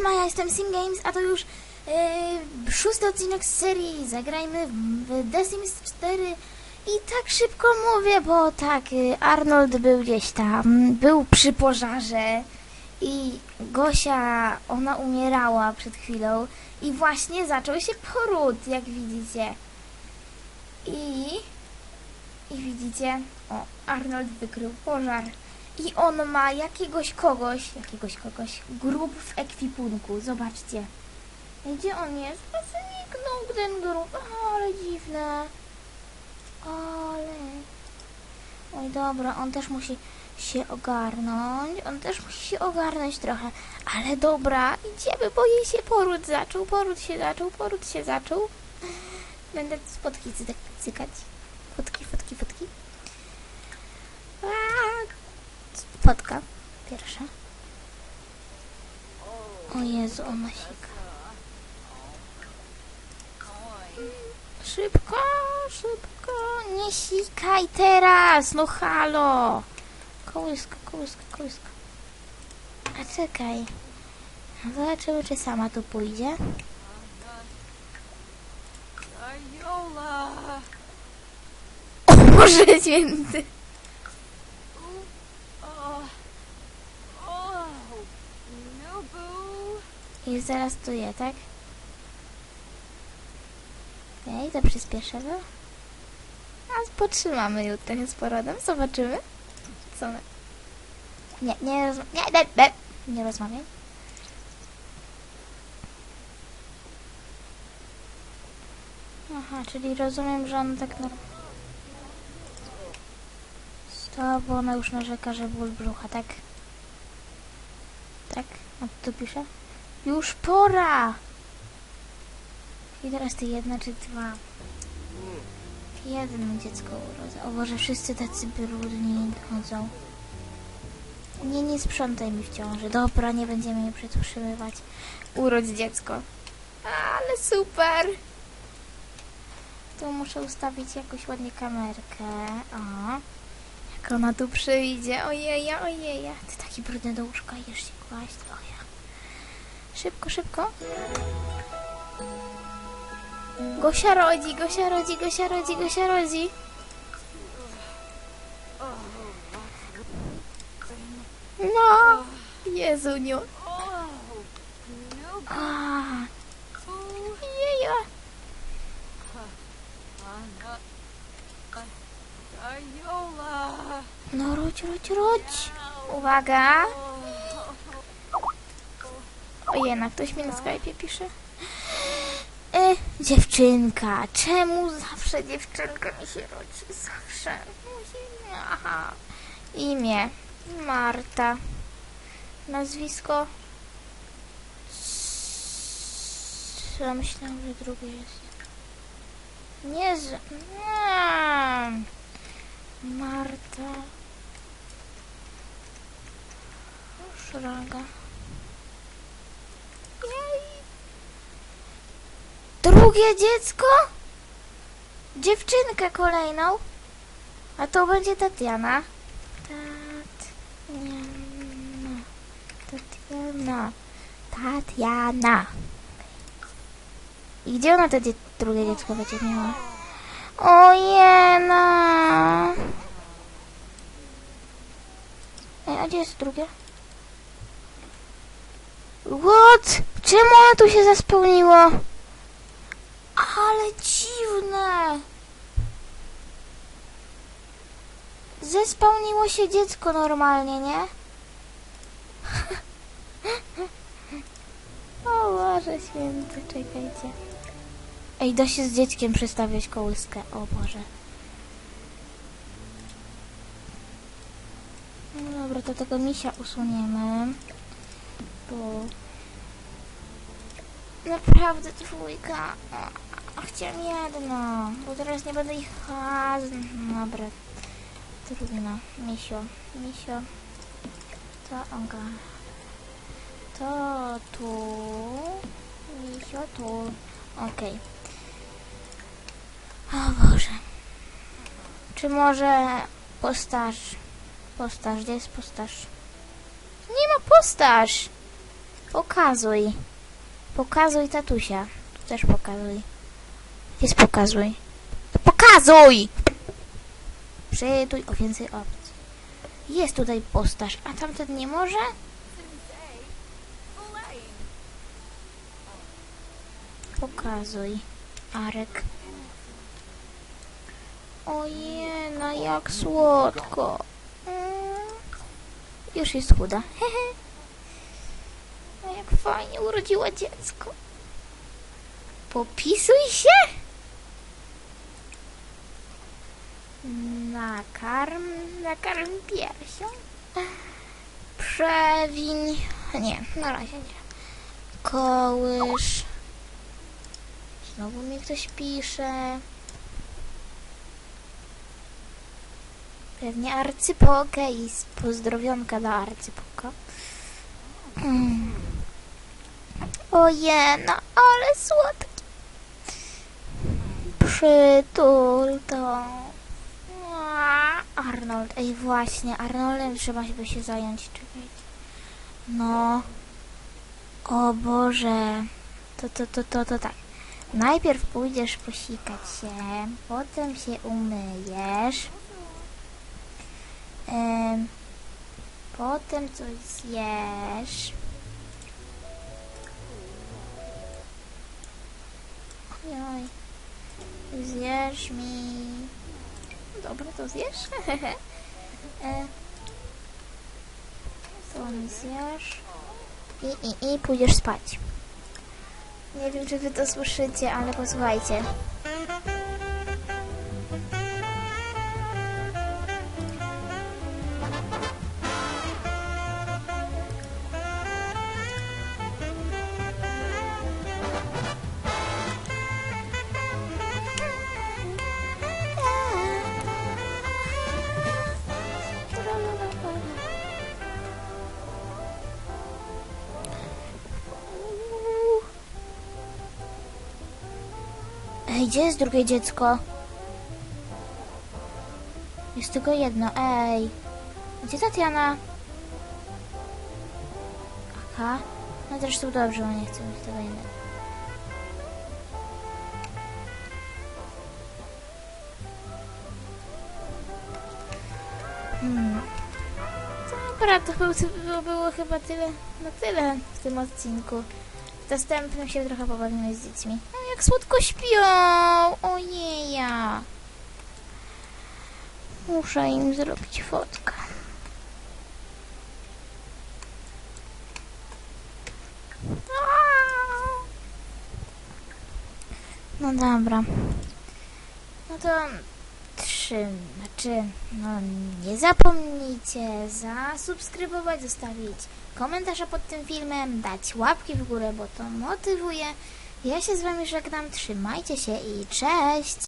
Siema, ja jestem Sim Games, a to już yy, szósty odcinek z serii Zagrajmy w, The Sims 4 i tak szybko mówię, bo tak, yy, Arnold był gdzieś tam, był przy pożarze i Gosia, ona umierała przed chwilą i właśnie zaczął się poród, jak widzicie. I, i widzicie, o, Arnold wykrył pożar. I on ma jakiegoś kogoś, jakiegoś kogoś, grób w ekwipunku. Zobaczcie. Gdzie on jest? A zniknął ten grób. Ale dziwne. Ale... Oj, dobra, on też musi się ogarnąć. On też musi się ogarnąć trochę. Ale dobra, idziemy, bo jej się poród zaczął. Poród się zaczął, poród się zaczął. Będę spotki cyk cykać fotki. Aaa, Fotka pierwsza. O Jezu, ona sika. Szybko, szybko, nie sikaj teraz, no halo. Kołyska, kołyska, kołyska. A czekaj. Zobaczymy, czy sama tu pójdzie. Boże święty. I zaraz tu je, tak? Okej, to przyspieszymy. A potrzymamy ją trochę z porodem. Zobaczymy. Co my... Nie, nie rozmawiaj. Nie, nie, nie, nie rozmawiaj. Aha, czyli rozumiem, że on tak... No... Stop, bo ona już narzeka, że ból brzucha, tak? Tak? A tu pisze? Już pora! I teraz ty jedna czy dwa? Jedno dziecko urodza. O Boże, wszyscy tacy brudni chodzą. Nie, nie sprzątaj mi w ciąży. Dobra, nie będziemy jej przetrzymywać. Urodź dziecko. Ale super! Tu muszę ustawić jakoś ładnie kamerkę. O. Jak ona tu przyjdzie. Ojeja, ojeja. Ty taki brudny do łóżka idziesz się kłaść. Oja. Szybko, szybko. Gosia rodzi, Gosia rodzi, Gosia rodzi, Gosia rodzi. No, Jezuniu. Ayola. No rodź, rodź, rodź. Uwaga. O jednak ktoś mi na Skype'ie pisze. E, dziewczynka. Czemu zawsze dziewczynka mi się rodzi? Zawsze. Aha. Imię. Marta. Nazwisko. Ja myślałam, że drugie jest. Nie z... Nie. Marta. Szraga. Drugie dziecko? Dziewczynkę kolejną? A to będzie Tatiana. Tatiana. Tatiana. Tatiana. I gdzie ona to dzie- drugie dziecko będzie miała? Ojena. Ej, a gdzie jest drugie? What? Czemu ono tu się zaspełniło? Ale dziwne. Zespełniło się dziecko normalnie, nie? o Boże święty, czekajcie. Ej, da się z dzieckiem przestawiać kołyskę. O Boże. No dobra, to tego misia usuniemy. Bo... Naprawdę dwójka. A, jedno. Bo teraz nie będę ich... A, dobra. Trudno. Misio. Misio. To oga. To tu. Misio tu. Okej. O Boże. Czy może postaż? Postaż, gdzie jest postaż? Nie ma postaż! Pokazuj. Pokazuj tatusia. Tu też pokazuj. Jest pokazuj. Pokazuj! Przytuj o więcej opcji. Jest tutaj postaż, a tamten nie może? Pokazuj. Arek. Ojena, jak słodko. Mm. Już jest chuda. Hehe. A jak fajnie urodziła dziecko. Popisuj się. Nakarm, nakarm piersią. Przewiń. Nie, na razie nie. Kołysz. Znowu mi ktoś pisze. Pewnie arcypokę i pozdrowionka dla arcypoka. Mm. Ojena, ale słodki. Przytul to. Arnold, ej właśnie, Arnoldem trzeba by się zająć, czekajcie. No. O Boże. To, to, to, to, to tak. Najpierw pójdziesz posikać się, potem się umyjesz, em, potem coś zjesz. Ojoj, zjesz mi. Dobra, to zjesz? e, to zjesz. I, i, I pójdziesz spać. Nie wiem, czy wy to słyszycie, ale posłuchajcie. Ej, gdzie jest drugie dziecko? Jest tylko jedno, ej. Gdzie Tatiana? Aha. No zresztą dobrze, bo nie chcę mieć tego jednego. Hmm. Dobra, to było, było, chyba tyle, no tyle w tym odcinku. W następnym się trochę pobawimy z dziećmi. O, jak słodko śpią! Ojeja! Muszę im zrobić fotkę. No dobra. No to trzy, znaczy, no nie zapomnijcie zasubskrybować, zostawić komentarza pod tym filmem, dać łapki w górę, bo to motywuje. Ja się z wami żegnam, trzymajcie się i cześć!